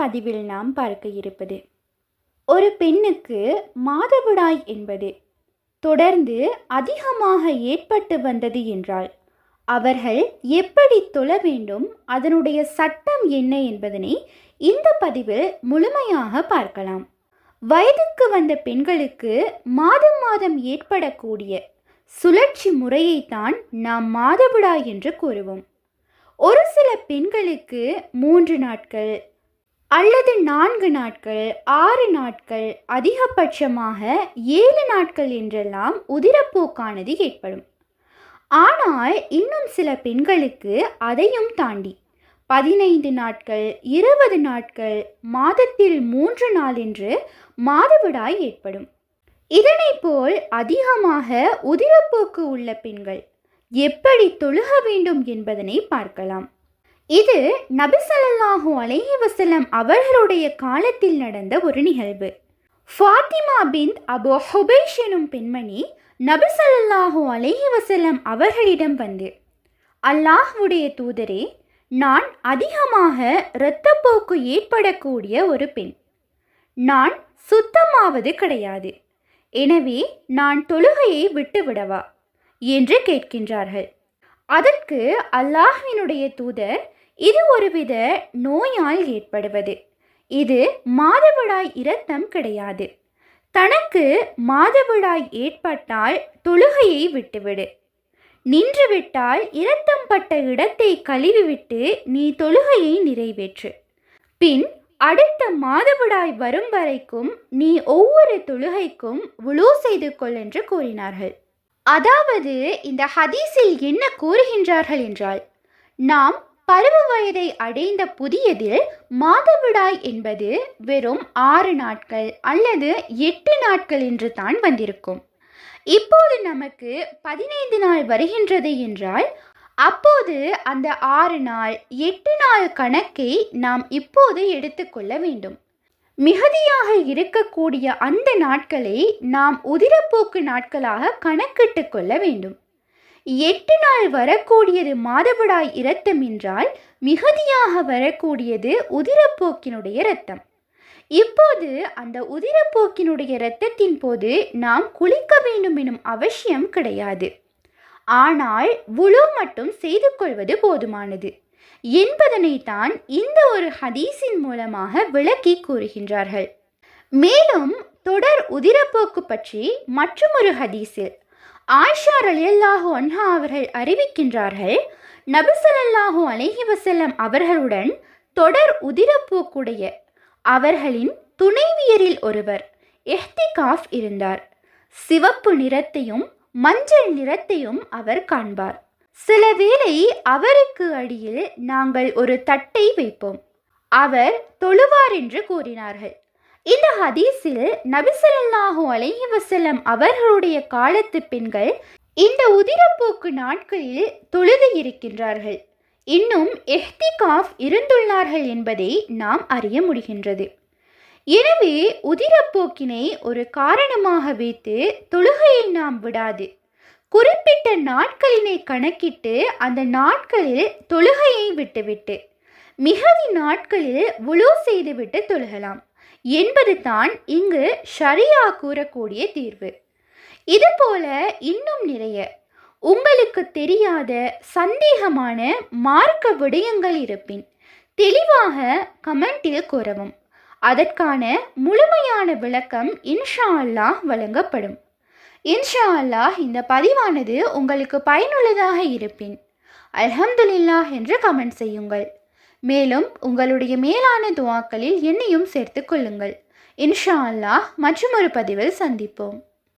பதிவில் நாம் பார்க்க இருப்பது ஒரு பெண்ணுக்கு மாதவிடாய் என்பது தொடர்ந்து அதிகமாக ஏற்பட்டு வந்தது என்றால் அவர்கள் எப்படி தொழ வேண்டும் அதனுடைய சட்டம் என்ன என்பதனை இந்த பதிவில் முழுமையாக பார்க்கலாம். வயதுக்கு வந்த பெண்களுக்கு மாதம் மாதம் ஏற்படக்கூடிய சுழற்சி முறையைத்தான் நாம் மாதவிடாய் என்று கூறுவோம். ஒரு சில பெண்களுக்கு மூன்று நாட்கள் அல்லது நான்கு நாட்கள் ஆறு நாட்கள் அதிகபட்சமாக ஏழு நாட்கள் என்றெல்லாம் உதிரப்போக்கானது ஏற்படும். ஆனால் இன்னும் சில பெண்களுக்கு அதையும் தாண்டி பதினைந்து நாட்கள் இருபது நாட்கள் மாதத்தில் மூன்று நாள் என்று மாதவிடாய் ஏற்படும். இதனை போல் அதிகமாக உதிரப்போக்கு உள்ள பெண்கள் எப்படி தொழுக வேண்டும் என்பதனை பார்க்கலாம். இது நபிசல்லாஹூ அலேஹி வசலம் அவர்களுடைய காலத்தில் நடந்த ஒரு நிகழ்வு. ஃபாத்திமா பின் அபு ஹுபைஷ் எனும் பெண்மணி நபிசல்லாஹூ அலேஹி வசலம் அவர்களிடம் வந்து அல்லாஹ்வுடைய தூதரே நான் அதிகமாக இரத்தப்போக்கு ஏற்படக்கூடிய ஒரு பெண். நான் சுத்தமாவது கிடையாது. எனவே நான் தொழுகையை விட்டுவிடவா என்று கேட்கின்றார்கள். அதற்கு அல்லாஹ்வினுடைய தூதர் இது ஒருவித நோயால் ஏற்படுவது. இது மாதவிடாய் இரத்தம் கிடையாது. தனக்கு மாதவிடாய் ஏற்பட்டால் தொழுகையை விட்டுவிடு. நின்றுவிட்டால் இரத்தம் பட்ட இடத்தை கழுவிவிட்டு நீ தொழுகையை நிறைவேற்று. பின் அடுத்த மாதவிடாய் வரும் வரைக்கும் நீ ஒவ்வொரு தொழுகைக்கும் உழு செய்து கொள் என்று கூறினார்கள். அதாவது இந்த ஹதீஸில் என்ன கூறுகின்றார்கள் என்றால் நாம் பருவ வயதை அடைந்த புதியதில் மாதவிடாய் என்பது வெறும் ஆறு நாட்கள் அல்லது எட்டு நாட்கள் என்று தான் வந்திருக்கும். இப்போது நமக்கு பதினைந்து நாள் வருகின்றது என்றால் அப்போது அந்த ஆறு நாள் எட்டு நாள் கணக்கை நாம் இப்போது எடுத்துக்கொள்ள வேண்டும். மிகுதியாக இருக்கக்கூடிய அந்த நாட்களை நாம் உதிரப்போக்கு நாட்களாக கணக்கிட்டு கொள்ள வேண்டும். எட்டு நாள் வரக்கூடியது மாதவிடாய் இரத்தம் என்றால் மிகுதியாக வரக்கூடியது உதிரப்போக்கினுடைய இரத்தம். இப்போது அந்த உதிரப்போக்கினுடைய இரத்தத்தின் போது நாம் குளிக்க வேண்டும் எனும் அவசியம் கிடையாது. ஆனால் உழு மட்டும் செய்து கொள்வது போதுமானது. என்பதனை தான் இந்த ஒரு ஹதீஸின் மூலமாக விளக்கி கூறுகின்றார்கள். மேலும் தொடர் உதிரப்போக்கு பற்றி மற்றொரு ஹதீஸில். ஆயிஷா ரலியல்லாஹு அன்ஹா அவர்கள் அறிவிக்கின்றார்கள் நபிசல்லாஹூ அலஹி வசல்லம் அவர்களுடன் தொடர் உதிரப்போக்குடைய அவர்களின் துணைவியரில் ஒருவர் எஹ்திகாஃப் இருந்தார். சிவப்பு நிறத்தையும் மஞ்சள் நிறத்தையும் அவர் காண்பார். சில வேளை அவருக்கு அடியில் நாங்கள் ஒரு தட்டை வைப்போம். அவர் தொழுவார் என்று கூறினார்கள். இந்த ஹதீஸில் நபிசல்லாஹூ அலஹி வசல்லம் அவர்களுடைய காலத்து பெண்கள் இந்த உதிரப்போக்கு நாட்களில் தொழுது இருக்கின்றார்கள். இன்னும் எஹ்திகாஃப் இருந்துள்ளார்கள் என்பதை நாம் அறிய முடிகின்றது. எனவே உதிரப்போக்கினை ஒரு காரணமாக வைத்து தொழுகையை நாம் விடாது. குறிப்பிட்ட நாட்களினை கணக்கிட்டு அந்த நாட்களில் தொழுகையை விட்டுவிட்டு மிகுதி நாட்களில் உழு செய்துவிட்டு தொழுகலாம். என்பது தான் இங்கு ஷரியா கூறக்கூடிய தீர்வு. இதுபோல இன்னும் நிறைய உங்களுக்கு தெரியாத சந்தேகமான மார்க்க விடயங்கள் இருப்பின் தெளிவாக கமெண்டில் கூறவும். அதற்கான முழுமையான விளக்கம் இன்ஷா அல்லாஹ் வழங்கப்படும். இன்ஷா அல்லாஹ் இந்த பதிவானது உங்களுக்கு பயனுள்ளதாக இருப்பின் அல்ஹம்துலில்லாஹ் என்று கமெண்ட் செய்யுங்கள். மேலும் உங்களுடைய மேலான துவாக்களில் என்னையும் சேர்த்து கொள்ளுங்கள். இன்ஷா அல்லாஹ் மற்றொரு பதிவில் சந்திப்போம்.